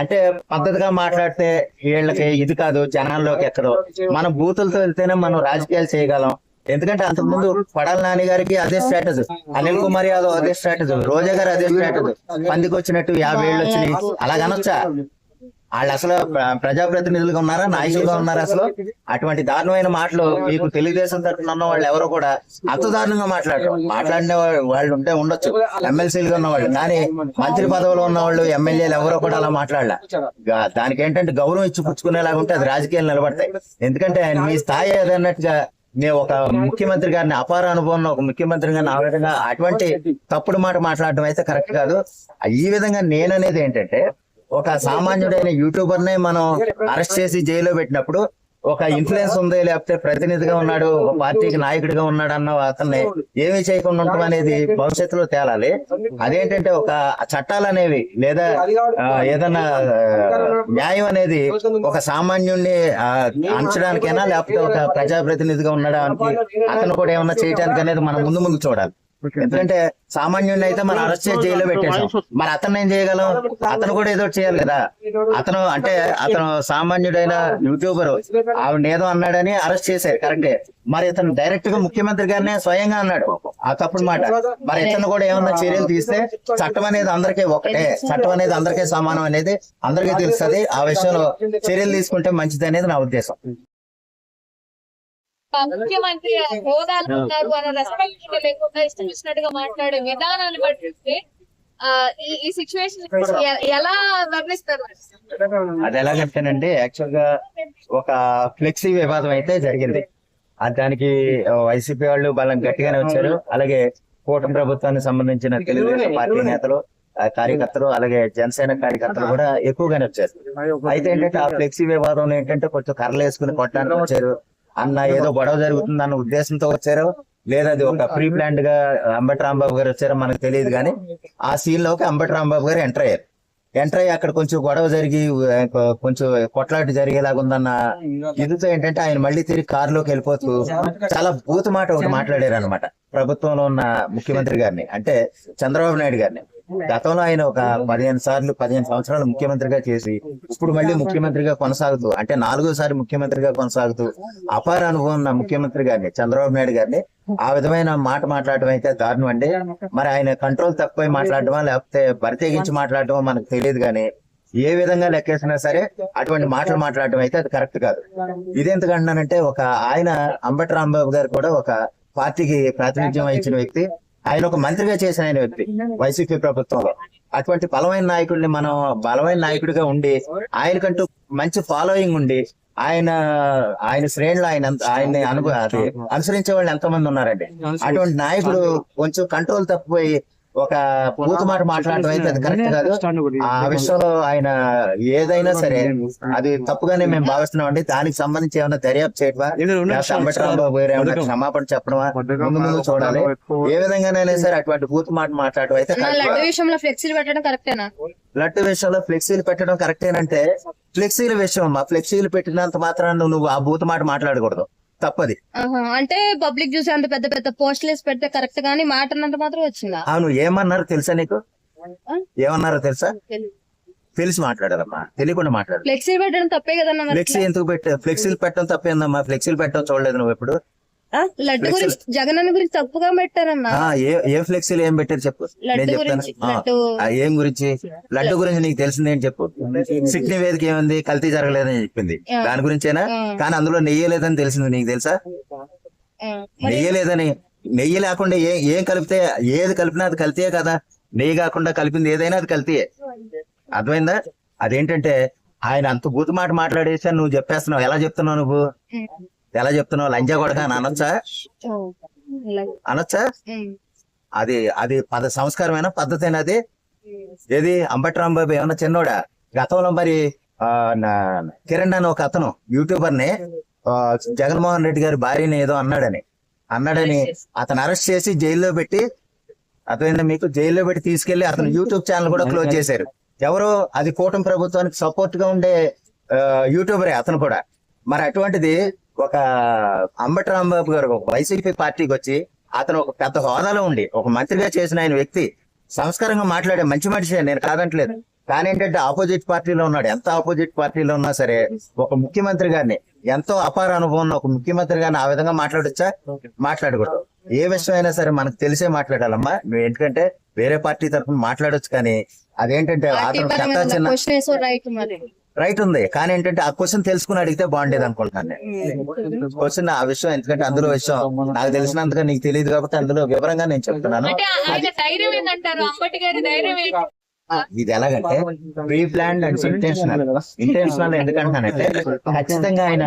అంటే పద్ధతిగా మాట్లాడితే వీళ్ళకి ఇది కాదు జనాల్లోకి ఎక్కదు మన బూతులతో వెళ్తేనే మనం రాజకీయాలు చేయగలం. ఎందుకంటే అంతకుముందు పడాల నాని గారికి అదే స్ట్రాటజీ. అనిల్ కుమార్ యాదవ్ అదే స్ట్రాటజీ. రోజా గారు అదే స్ట్రాటజీ. పందికి వచ్చినట్టు యాభై ఏళ్ళు వచ్చినాయి. అలాగనొచ్చా వాళ్ళు అసలు ప్ర- ప్రజాప్రతినిధులుగా ఉన్నారా? నాయకులుగా ఉన్నారా అసలు? అటువంటి దారుణమైన మాటలు మీకు తెలుగుదేశం తరఫున ఉన్న వాళ్ళు ఎవరు కూడా అంత దారుణంగా మాట్లాడరు మాట్లాడిన వాళ్ళు ఉంటే ఉండొచ్చు. ఎమ్మెల్సీలుగా ఉన్న వాళ్ళు. కానీ మంత్రి పదవిలో ఉన్న వాళ్ళు ఎమ్మెల్యేలు ఎవరో కూడా అలా మాట్లాడలే. దానికి ఏంటంటే గౌరవం ఇచ్చి పుచ్చుకునేలాగా ఉంటే అది రాజకీయాలు నిలబడతాయి. ఎందుకంటే మీ స్థాయి ఏదన్నట్టుగా నేను ఒక ముఖ్యమంత్రి గారిని అపార అనుభవం ఒక ముఖ్యమంత్రి గారిని ఆ విధంగా అటువంటి తప్పుడు మాట మాట్లాడడం అయితే కరెక్ట్ కాదు. ఈ విధంగా నేననేది ఏంటంటే ఒక సామాన్యుడైన యూట్యూబర్ నే మనం అరెస్ట్ చేసి జైల్లో పెట్టినప్పుడు ఒక ఇన్ఫ్లుయెన్స్ ఉంది లేకపోతే ప్రతినిధిగా ఉన్నాడు ఒక పార్టీకి నాయకుడిగా ఉన్నాడు అన్న అతన్ని ఏమి చేయకుండా ఉండటం అనేది భవిష్యత్తులో తేలాలి. అదేంటంటే ఒక చట్టాలు అనేవి లేదా ఏదన్నా న్యాయం అనేది ఒక సామాన్యుడిని అంచడానికైనా లేకపోతే ఒక ప్రజాప్రతినిధిగా ఉండడానికి అతను కూడా ఏమన్నా చేయడానికి అనేది మనం ముందు ముందు చూడాలి. ఎందుకంటే సామాన్యుని అయితే మనం అరెస్ట్ చేసి జైల్లో పెట్టేసాం మరి అతను ఏం చేయగలం? అతను కూడా ఏదో చేయాలి కదా. అతను అంటే అతను సామాన్యుడైన యూట్యూబర్. ఆవిడ ఏదో అన్నాడని అరెస్ట్ చేశారు కరెక్టే. మరి ఇతను డైరెక్ట్గా ముఖ్యమంత్రి గారినే స్వయంగా అన్నాడు. ఆ తప్పుడు మాట. మరి ఇతను కూడా ఏమన్నా చర్యలు తీస్తే చట్టం అనేది అందరికీ ఒకటే. చట్టం అనేది అందరికీ సమానం అనేది అందరికీ తెలుస్తుంది. ఆ విషయంలో చర్యలు తీసుకుంటే మంచిది అనేది నా ఉద్దేశం. ముఖ్యమంత్రి హోదాలు ఉన్నారు అన్న రెస్పెక్ట్ లేకుండా ఇష్టం ఇచ్చినట్టుగా మాట్లాడే విధానాన్ని బట్టి ఆ, ఈ సిచ్యువేషన్ ఎలా వర్ణిస్తారు? అది ఎలాగంటేనండి యాక్చువల్గా ఒక ఫ్లెక్సీ వివాదం అయితే జరిగింది. అది దానికి వైసీపీ వాళ్ళు బలం గట్టిగానే వచ్చారు. అలాగే కూటమి ప్రభుత్వానికి సంబంధించిన తెలుగుదేశం పార్టీ నేతలు కార్యకర్తలు అలాగే జనసేన కార్యకర్తలు కూడా ఎక్కువగానే వచ్చారు. అయితే ఏంటంటే ఆ ఫ్లెక్సీ వివాదంలో ఏంటంటే కొంచెం కర్రలు వేసుకుని కొట్టడానికి వచ్చారు. అన్న ఏదో గొడవ జరుగుతుంది అన్న ఉద్దేశంతో వచ్చారు. లేదా అది ఒక ప్రీ ప్లాంట్గా అంబటి రాంబాబు గారు వచ్చారో మనకు తెలియదు కానీ ఆ సీన్లోకి అంబటి రాంబాబు గారు ఎంటర్ అయ్యారు. ఎంటర్ అయ్యి అక్కడ కొంచెం గొడవ జరిగి కొంచెం కొట్లాట జరిగేలాగా ఉందన్న ఇదితో ఏంటంటే ఆయన మళ్ళీ తిరిగి కారులోకి వెళ్ళిపోతూ చాలా బూతు మాట ఒకటి మాట్లాడారు అనమాట ప్రభుత్వంలో ఉన్న ముఖ్యమంత్రి గారిని అంటే చంద్రబాబు నాయుడు గారిని. గతంలో ఆయన ఒక పదిహేను సార్లు పదిహేను సంవత్సరాలు ముఖ్యమంత్రిగా చేసి ఇప్పుడు మళ్ళీ ముఖ్యమంత్రిగా కొనసాగుతూ అంటే నాలుగోసారి ముఖ్యమంత్రిగా కొనసాగుతూ అపార అనుభవం ఉన్న ముఖ్యమంత్రి గారిని చంద్రబాబు నాయుడు గారిని ఆ విధమైన మాట మాట్లాడటం అయితే దారుణం అండి. మరి ఆయన కంట్రోల్ తక్కువై మాట్లాడటమా లేకపోతే బరితెగించి మాట్లాడటమా మనకు తెలియదు కానీ ఏ విధంగా లెక్కేసినా సరే అటువంటి మాటలు మాట్లాడటం అయితే అది కరెక్ట్ కాదు. ఇదెందుకంటున్నానంటే ఒక ఆయన అంబటి రాంబాబు గారు కూడా ఒక పార్టీకి ప్రాతినిధ్యం వహించిన వ్యక్తి. ఆయన ఒక మంత్రిగా చేసిన ఆయన వ్యక్తి వైసీపీ ప్రభుత్వంలో. అటువంటి బలమైన నాయకుడిని మనం బలమైన నాయకుడిగా ఉండి ఆయనకంటూ మంచి ఫాలోయింగ్ ఉండి ఆయన ఆయన శ్రేణులు ఆయన ఆయన్ని అను అది అనుసరించే వాళ్ళు ఎంతమంది ఉన్నారండి? అటువంటి నాయకుడు కొంచెం కంట్రోల్ తప్పిపోయి ఒక పూత మాట మాట్లాడటం అయితే అది కరెక్ట్ కాదు. ఆ విషయంలో ఆయన ఏదైనా సరే అది తప్పుగానే మేము భావిస్తున్నాం అండి దానికి సంబంధించి ఏమైనా దర్యాప్తు చేయటమా? లేకపోతే అంబేద్కర్ గారు ఏమైనా క్షమాపణ చెప్పడమా? ముందు ముందు చూడాలి. ఏ విధంగానైనా సరే అటువంటి పూత మాట మాట్లాడటం అయితే. విషయంలో ఫ్లెక్సీలు పెట్టడం కరెక్టేనా? లడ్డు విషయంలో ఫ్లెక్సీలు పెట్టడం కరెక్టేనంటే ఫ్లెక్సీల విషయం మా ఫ్లెక్సీలు పెట్టినంత మాత్రాన నువ్వు ఆ బూత మాట మాట్లాడకూడదు. తప్పది. అంటే పబ్లిక్ చూసి అంత పెద్ద పెద్ద పోస్టులు వేసి పెడితే కరెక్ట్ గానీ మాట అన్నంత మాత్రం వచ్చిందా? అవును ఏమన్నారు తెలుసా నీకు? ఏమన్నారో తెలుసా. తెలిసి మాట్లాడారమ్మా తెలియకుండా మాట్లాడు. ఫ్లెక్సీలు పెట్టడం తప్పే కదన్నా మరి ఫ్లెక్సీ ఎందుకు పెట్ట ఫ్లెక్సీలు పెట్టడం తప్పేందమ్మా? ఫ్లెక్సీలు పెట్టడం చూడలేదు నువ్వు ఎప్పుడు? లడ్డు గురించి జగన్ అన్న గురించి తప్పుగా పెట్టారన్నా. ఏ ఏ ఫ్లెక్సీలు ఏం పెట్టారు చెప్పు? నేను లడ్డు. చెప్తాను ఏం గురించి? లడ్డు గురించి నీకు తెలిసింది ఏం చెప్పు? సిక్ నివేదిక ఏముంది? కల్తీ జరగలేదని చెప్పింది. దాని గురించేనా. కానీ అందులో నెయ్యి లేదని తెలిసింది నీకు తెలుసా? మరి నెయ్యి లేదని నెయ్యి లేకుండా ఏ ఏం కలిపితే ఏది కలిపినా అది కల్తీయే కదా? నెయ్యి కాకుండా కలిపింది ఏదైనా అది కల్తీయే. అర్థమైందా? అదేంటంటే ఆయన అంత బూతు మాట మాట్లాడేసా నువ్వు చెప్పేస్తున్నావు. ఎలా చెప్తున్నావు నువ్వు? ఎలా చెప్తున్నావు? లంజా కొడక అని అనొచ్చా. అనొచ్చా? అది అది పద సంస్కారమైన పద్ధతి అది? ఏది? అంబటి రాంబాబు ఏమన్నా చిన్నోడా? గతంలో మరి కిరణ్ అని ఒక అతను యూట్యూబర్ని జగన్మోహన్ రెడ్డి గారి భార్యని ఏదో అన్నాడని. అన్నాడని అతను అరెస్ట్ చేసి జైల్లో పెట్టి అతను మీకు? జైల్లో పెట్టి తీసుకెళ్ళి అతను యూట్యూబ్ ఛానల్ కూడా క్లోజ్ చేశారు. ఎవరు అది కూటమి ప్రభుత్వానికి సపోర్ట్గా ఉండే యూట్యూబరే అతను కూడా. మరి అటువంటిది ఒక అంబటి రాంబాబు గారు ఒక వైసీపీ పార్టీకి వచ్చి అతను ఒక పెద్ద హోదాలో ఉండి ఒక మంత్రిగా చేసిన ఆయన వ్యక్తి సంస్కారంగా మాట్లాడే మంచి మనిషి నేను కాదంటలేదు. కానీ ఏంటంటే ఆపోజిట్ పార్టీలో ఉన్నాడు. ఎంత ఆపోజిట్ పార్టీలో ఉన్నా సరే ఒక ముఖ్యమంత్రి గారిని ఎంతో అపార అనుభవం ఉన్న ఒక ముఖ్యమంత్రి గారిని ఆ విధంగా మాట్లాడొచ్చా? మాట్లాడకూడదు. ఏ విషయం అయినా సరే మనకు తెలిసే మాట్లాడాలమ్మా. నువ్వు ఎందుకంటే వేరే పార్టీ తరఫున మాట్లాడొచ్చు కానీ అదేంటంటే అతను పెద్ద చిన్న రైట్ ఉంది. కానీ ఏంటంటే ఆ క్వశ్చన్ తెలుసుకుని అడిగితే బాగుండేది అనుకుంటున్నాను నేను. క్వశ్చన్ ఆ విషయం ఎందుకంటే అందులో విషయం నాకు తెలిసినంతగా నీకు తెలియదు కాబట్టి అందులో వివరంగా నేను చెప్తున్నాను. ఇది ఎలాగంటే pre plan and intentional intentional ఎందుకంటానంటే ఖచ్చితంగా ఆయన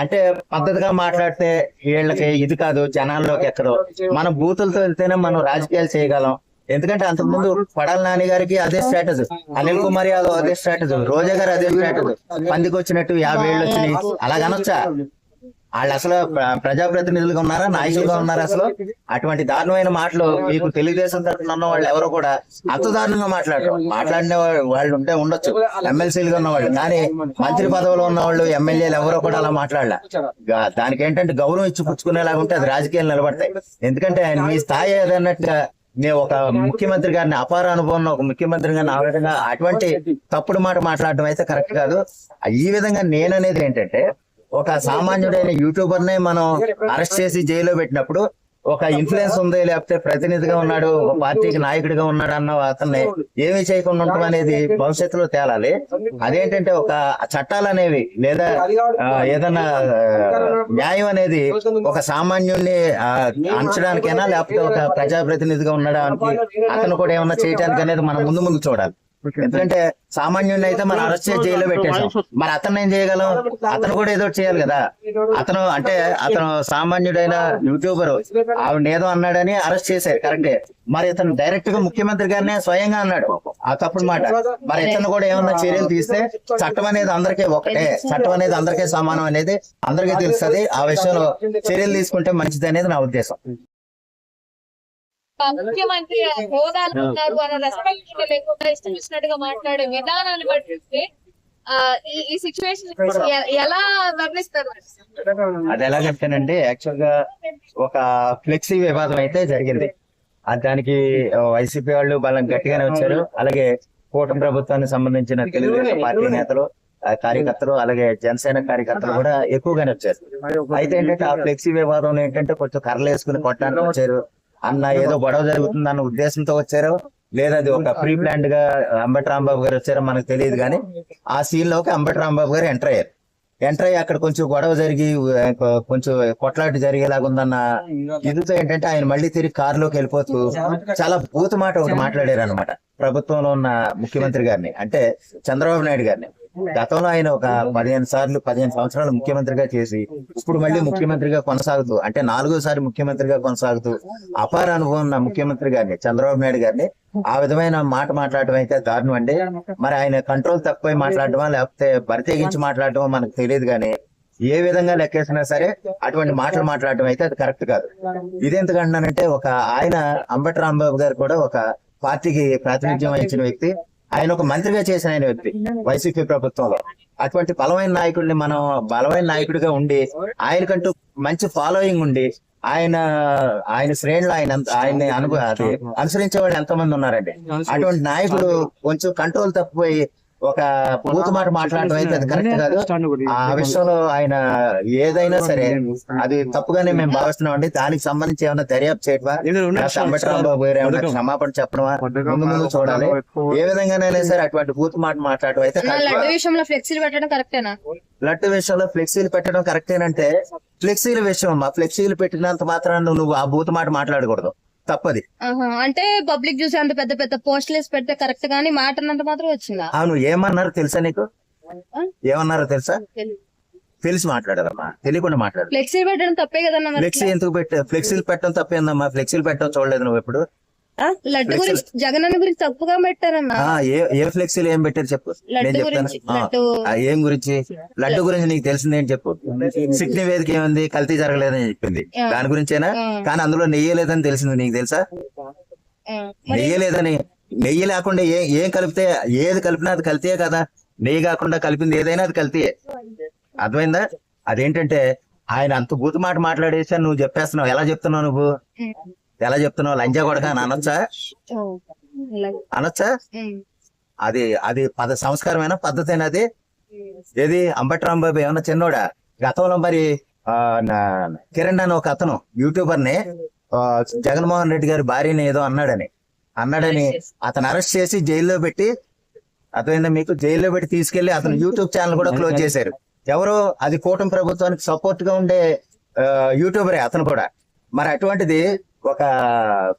అంటే పద్ధతిగా మాట్లాడితే వీళ్ళకి ఇది కాదు జనాల్లోకి ఎక్కడో. మన బూతులతో వెళ్తేనే మనం రాజకీయాలు చేయగలం. ఎందుకంటే అంతకుముందు పడాల నాని గారికి అదే స్ట్రాటజీ. అనిల్ కుమార్ యాదవ్ అదే స్ట్రాటజీ. రోజా గారు అదే స్ట్రాటజీ. పందికి వచ్చినట్టు యాభై ఏళ్ళు వచ్చినాయి. అలాగనొచ్చా వాళ్ళు అసలు ప్ర- ప్రజాప్రతినిధులుగా ఉన్నారా? నాయకులుగా ఉన్నారా అసలు? అటువంటి దారుణమైన మాటలు మీకు తెలుగుదేశం తరఫున ఉన్న వాళ్ళు ఎవరు కూడా అంత దారుణంగా మాట్లాడరు. మాట్లాడిన వాళ్ళు ఉంటే ఉండొచ్చు. ఎమ్మెల్సీలుగా ఉన్న వాళ్ళు. కానీ మంత్రి పదవిలో ఉన్న వాళ్ళు ఎమ్మెల్యేలు ఎవరో కూడా అలా మాట్లాడలే. దానికి ఏంటంటే గౌరవం ఇచ్చి పుచ్చుకునేలాగా ఉంటే అది రాజకీయాలు నిలబడతాయి. ఎందుకంటే మీ స్థాయి ఏదన్నట్టుగా నేను ఒక ముఖ్యమంత్రి గారిని అపార అనుభవం ఒక ముఖ్యమంత్రి గారిని ఆ విధంగా అటువంటి తప్పుడు మాట మాట్లాడడం అయితే కరెక్ట్ కాదు. ఈ విధంగా నేననేది ఏంటంటే ఒక సామాన్యుడైన యూట్యూబర్ నే మనం అరెస్ట్ చేసి జైల్లో పెట్టినప్పుడు ఒక ఇన్ఫ్లుయెన్స్ ఉంది లేకపోతే ప్రతినిధిగా ఉన్నాడు ఒక పార్టీకి నాయకుడిగా ఉన్నాడు అన్న అతన్ని ఏమీ చేయకుండా ఉండటం అనేది భవిష్యత్తులో తేలాలి. అదేంటంటే ఒక చట్టాలు అనేవి లేదా ఏదన్నా న్యాయం అనేది ఒక సామాన్యుడిని అంచడానికైనా లేకపోతే ఒక ప్రజాప్రతినిధిగా ఉండడానికి అతను కూడా ఏమన్నా చేయడానికి అనేది మనం ముందు ముందు చూడాలి. ఎందుకంటే సామాన్యుడిని అయితే మనం అరెస్ట్ చేసి జైల్లో పెట్టేసాం మరి అతను ఏం చేయగలం? అతను కూడా ఏదో చేయాలి కదా. అతను అంటే అతను సామాన్యుడైన యూట్యూబర్. ఆవిడ ఏదో అన్నాడని అరెస్ట్ చేశారు కరెక్టే. మరి ఇతను డైరెక్ట్గా ముఖ్యమంత్రి గారినే స్వయంగా అన్నాడు. ఆ తప్పుడు మాట. మరి ఇతను కూడా ఏమన్నా చర్యలు తీస్తే చట్టం అనేది అందరికీ ఒకటే. చట్టం అనేది అందరికీ సమానం అనేది అందరికీ తెలుస్తుంది. ఆ విషయంలో చర్యలు తీసుకుంటే మంచిది అనేది నా ఉద్దేశం. ముఖ్యమంత్రి హోదాలు ఉన్నారు అన్న రెస్పెక్ట్ లేకుండా ఇష్టం ఇచ్చినట్టుగా మాట్లాడే విధానాన్ని బట్టి ఆ ఈ సిచ్యువేషన్ ఎలా వర్ణిస్తారు? అది ఎలాగంటేనండి యాక్చువల్గా ఒక ఫ్లెక్సీ వివాదం అయితే జరిగింది. దానికి వైసీపీ వాళ్ళు బలం గట్టిగానే వచ్చారు. అలాగే కూటమి ప్రభుత్వానికి సంబంధించిన తెలుగుదేశం పార్టీ నేతలు కార్యకర్తలు అలాగే జనసేన కార్యకర్తలు కూడా ఎక్కువగానే వచ్చారు. అయితే ఏంటంటే ఆ ఫ్లెక్సీ వివాదం ఏంటంటే కొంచెం కర్రలు వేసుకుని కొట్టడానికి వచ్చారు. అన్న ఏదో గొడవ జరుగుతుంది అన్న ఉద్దేశంతో వచ్చారు లేదా అది ఒక ప్రీ ప్లాన్డ్గా అంబటి రాంబాబు గారు వచ్చారో మనకు తెలియదు కానీ ఆ సీన్లోకి అంబటి రాంబాబు గారు ఎంటర్ అయ్యారు. ఎంటర్ అయ్యి అక్కడ కొంచెం గొడవ జరిగి కొంచెం కొట్లాట జరిగేలాగా ఉందన్న ఇదితో ఏంటంటే ఆయన మళ్ళీ తిరిగి కారులోకి వెళ్ళిపోతూ చాలా బూతు మాట ఒకటి మాట్లాడారు అనమాట ప్రభుత్వంలో ఉన్న ముఖ్యమంత్రి గారిని అంటే చంద్రబాబు నాయుడు గారిని. గతంలో ఆయన ఒక పదిహేను సార్లు పదిహేను సంవత్సరాలు ముఖ్యమంత్రిగా చేసి ఇప్పుడు మళ్ళీ ముఖ్యమంత్రిగా కొనసాగుతూ అంటే నాలుగోసారి ముఖ్యమంత్రిగా కొనసాగుతూ అపార అనుభవం ఉన్న ముఖ్యమంత్రి గారిని చంద్రబాబు నాయుడు గారిని ఆ విధమైన మాట మాట్లాడటం అయితే దారుణం అండి. మరి ఆయన కంట్రోల్ తక్కువై మాట్లాడటమా లేకపోతే బరితెగించి మాట్లాడటమో మనకు తెలియదు కానీ ఏ విధంగా లెక్కేసినా సరే అటువంటి మాటలు మాట్లాడటం అయితే అది కరెక్ట్ కాదు. ఇదెందుకంటున్నానంటే ఒక ఆయన అంబటి రాంబాబు గారు కూడా ఒక పార్టీకి ప్రాతినిధ్యం వహించిన వ్యక్తి. ఆయన ఒక మంత్రిగా చేసిన ఆయన వ్యక్తి వైసీపీ ప్రభుత్వంలో. అటువంటి బలమైన నాయకుడిని మనం బలమైన నాయకుడిగా ఉండి ఆయనకంటూ మంచి ఫాలోయింగ్ ఉండి ఆయన ఆయన శ్రేణులు ఆయన ఆయన్ని అనుభవ అది అనుసరించే వాళ్ళు ఎంతమంది ఉన్నారండి? అటువంటి నాయకుడు కొంచెం కంట్రోల్ తప్పిపోయి ఒక బూతు మాట మాట్లాడటం అయితే అది కరెక్ట్ కాదు. ఆ విషయంలో ఆయన ఏదైనా సరే అది తప్పుగానే మేము భావిస్తున్నాం అండి. దానికి సంబంధించి ఏమైనా దర్యాప్తు చేయటమా? అంబటరాంబాబు గారు ఏమైనా క్షమాపణ చెప్పడమా ముందు ముందు చూడాలి. ఏ విధంగానైనా సరే అటువంటి బూతు మాట మాట్లాడటం అయితే. విషయంలో ఫ్లెక్సీలు పెట్టడం కరెక్టేనా? లడ్డు విషయంలో ఫ్లెక్సీలు పెట్టడం కరెక్టేనంటే ఫ్లెక్సీల విషయం మా ఫ్లెక్సీలు పెట్టినంత మాత్రాన నువ్వు ఆ బూతు మాట మాట్లాడకూడదు. తప్పది అంటే పబ్లిక్ చూసి అంత పెద్ద పెద్ద పోస్టులు వేసి పెడితే కరెక్ట్ గానీ మాట అన్నంత మాత్రం వచ్చిందా అవును ఏమన్నారు తెలుసా నీకు? ఏమన్నారో తెలుసా. తెలిసి మాట్లాడారమ్మా తెలియకుండా మాట్లాడు ఫ్లెక్సీలు పెట్టడం తప్పే కదన్నా మరి ఫ్లెక్సీ ఎందుకు పెట్ట ఫ్లెక్సీలు పెట్టడం తప్పేందమ్మా ఫ్లెక్సీలు పెట్టడం చూడలేదు నువ్వు ఎప్పుడు? లడ్డు గురించి జగన్ అన్న గురించి తప్పుగా పెట్టారన్న. ఆ, ఏ ఏ ఫ్లెక్సీలు ఏం పెట్టారు చెప్పు? నేను చెప్తాను. ఏం గురించి? లడ్డు గురించి నీకు తెలిసింది ఏంటి చెప్పు? సిక్ నివేదిక ఏముంది? కల్తీ జరగలేదని చెప్పింది. దాని గురించేనా. కానీ అందులో నెయ్యి లేదని తెలిసింది నీకు తెలుసా? మరి నెయ్యి లేదని. నెయ్యి లేకుండా ఏ ఏం కలిపితే ఏది కలిపినా అది కల్తీయే కదా. నెయ్యి కాకుండా కలిపింది ఏదైనా అది కల్తీయే. అర్థమైందా? అదేంటంటే ఆయన అంత బూతు మాట మాట్లాడేసి నువ్వు చెప్పేస్తున్నావు. ఎలా చెప్తున్నావు నువ్వు? ఎలా చెప్తున్నావు? లంజా కొడక అని అనొచ్చా. అనొచ్చా? అది అది పద సంస్కారమైన పద్ధతేనా అది? ఏది? అంబటి రాంబాబు ఏమన్నా చిన్నోడా? గతంలో మరి కిరణ్ అని ఒక అతను యూట్యూబర్ని జగన్మోహన్ రెడ్డి గారి భార్యని ఏదో అన్నాడని. అన్నాడని అతను అరెస్ట్ చేసి జైల్లో పెట్టి అతను మీకు? జైల్లో పెట్టి తీసుకెళ్ళి అతను యూట్యూబ్ ఛానల్ కూడా క్లోజ్ చేశారు. ఎవరు? అది కూటమి ప్రభుత్వానికి సపోర్ట్గా ఉండే యూట్యూబరే అతను కూడా. మరి అటువంటిది ఒక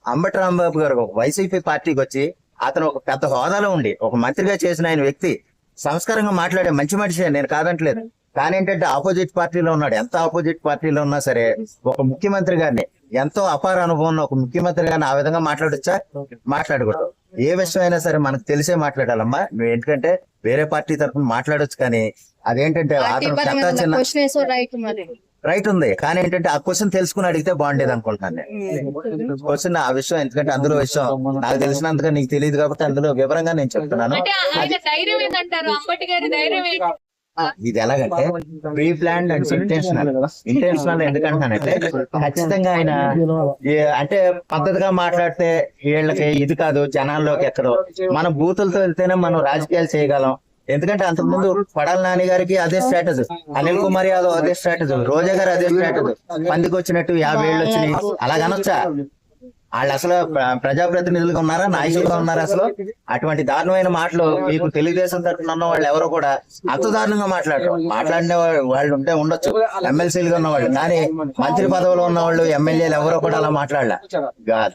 అంబటి రాంబాబు గారు ఒక వైసీపీ పార్టీకి వచ్చి అతను ఒక పెద్ద హోదాలో ఉండి ఒక మంత్రిగా చేసిన ఆయన వ్యక్తి సంస్కారంగా మాట్లాడే మంచి మనిషి నేను కాదంటలేదు. కానీ ఏంటంటే ఆపోజిట్ పార్టీలో ఉన్నాడు. ఎంత ఆపోజిట్ పార్టీలో ఉన్నా సరే ఒక ముఖ్యమంత్రి గారిని ఎంతో అపార అనుభవం ఉన్న ఒక ముఖ్యమంత్రి గారిని ఆ విధంగా మాట్లాడొచ్చా? మాట్లాడకూడదు. ఏ విషయం అయినా సరే మనకు తెలిసే మాట్లాడాలమ్మా. నువ్వు ఎందుకంటే వేరే పార్టీ తరఫున మాట్లాడొచ్చు కానీ అదేంటంటే అతను పెద్ద చిన్న రైట్ ఉంది. కానీ ఏంటంటే ఆ క్వశ్చన్ తెలుసుకుని అడిగితే బాగుండేది అనుకుంటున్నాను నేను. క్వశ్చన్ ఆ విషయం ఎందుకంటే అందులో విషయం నాకు తెలిసినంతగా నీకు తెలియదు కాబట్టి అందులో వివరంగా నేను చెప్తున్నాను. ఇది ఎలాగంటే pre plan and intentional intentional ఎందుకంటానంటే ఖచ్చితంగా ఆయన అంటే పద్ధతిగా మాట్లాడితే వీళ్ళకి ఇది కాదు జనాల్లోకి ఎక్కడో. మన బూతులతో వెళ్తేనే మనం రాజకీయాలు చేయగలం. ఎందుకంటే అంతకుముందు పడాల నాని గారికి అదే స్ట్రాటజీ. అనిల్ కుమార్ యాదవ్ అదే స్ట్రాటజీ. రోజా గారు అదే స్ట్రాటజీ. పందికి వచ్చినట్టు యాభై ఏళ్ళు వచ్చినాయి. అలాగనొచ్చా వాళ్ళు అసలు ప్ర- ప్రజాప్రతినిధులుగా ఉన్నారా? నాయకులుగా ఉన్నారా అసలు? అటువంటి దారుణమైన మాటలు మీకు తెలుగుదేశం తరఫున ఉన్న వాళ్ళు ఎవరో కూడా అంత దారుణంగా మాట్లాడరు. మాట్లాడిన వాళ్ళు ఉంటే ఉండొచ్చు. ఎమ్మెల్సీలుగా ఉన్న వాళ్ళు. కానీ మంత్రి పదవిలో ఉన్న వాళ్ళు ఎమ్మెల్యేలు ఎవరో కూడా అలా మాట్లాడలే.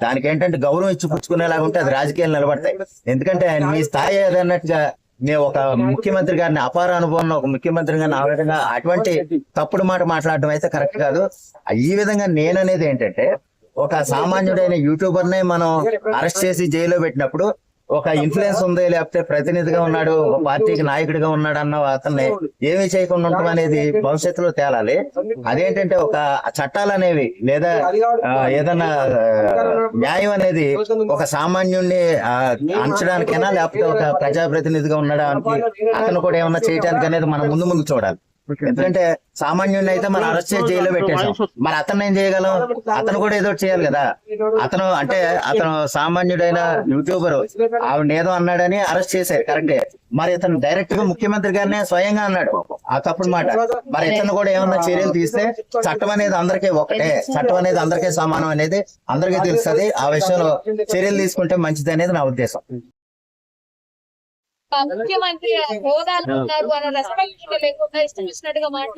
దానికి ఏంటంటే గౌరవం ఇచ్చి పుచ్చుకునేలాగా ఉంటే అది రాజకీయాలు నిలబడతాయి. ఎందుకంటే మీ స్థాయి ఏదన్నట్టుగా నేను ఒక ముఖ్యమంత్రి గారిని అపార అనుభవం ఒక ముఖ్యమంత్రి గారిని ఆ విధంగా అటువంటి తప్పుడు మాట మాట్లాడడం అయితే కరెక్ట్ కాదు. ఈ విధంగా నేను అనేది ఏంటంటే ఒక సామాన్యుడైన యూట్యూబర్ నే మనం అరెస్ట్ చేసి జైల్లో పెట్టినప్పుడు ఒక ఇన్ఫ్లుయెన్స్ ఉంది లేకపోతే ప్రతినిధిగా ఉన్నాడు ఒక పార్టీకి నాయకుడిగా ఉన్నాడు అన్న అతన్ని ఏమీ చేయకుండా ఉండటం అనేది భవిష్యత్తులో తేలాలి. అదేంటంటే ఒక చట్టాలు అనేవి లేదా ఏదన్నా న్యాయం అనేది ఒక సామాన్యుడిని అంచడానికైనా లేకపోతే ఒక ప్రజాప్రతినిధిగా ఉండడానికి అతను కూడా ఏమన్నా చేయడానికి అనేది మనం ముందు ముందు చూడాలి. ఎందుకంటే సామాన్యుడిని అయితే మనం అరెస్ట్ చేసి జైల్లో పెట్టేసాం మరి అతను ఏం చేయగలం? అతను కూడా ఏదో ఒకటి చేయాలి కదా. అతను అంటే అతను సామాన్యుడైన యూట్యూబర్. ఆవిడ ఏదో అన్నాడని అరెస్ట్ చేశారు కరెక్టే మరి ఇతను డైరెక్ట్గా ముఖ్యమంత్రి గారినే స్వయంగా అన్నాడు ఆ తప్పుడు మాట. మరి ఇతను కూడా ఏమన్నా చర్యలు తీస్తే చట్టం అనేది అందరికీ ఒకటే. చట్టం అనేది అందరికీ సమానం అనేది అందరికీ తెలుస్తుంది. ఆ విషయంలో చర్యలు తీసుకుంటే మంచిది అనేది నా ఉద్దేశం. ముఖ్యమంత్రి హోదాలో ఉన్నారు అని రెస్పెక్ట్ లేకుండా ఇష్టం ఇచ్చినట్టుగా మాట్లాడారు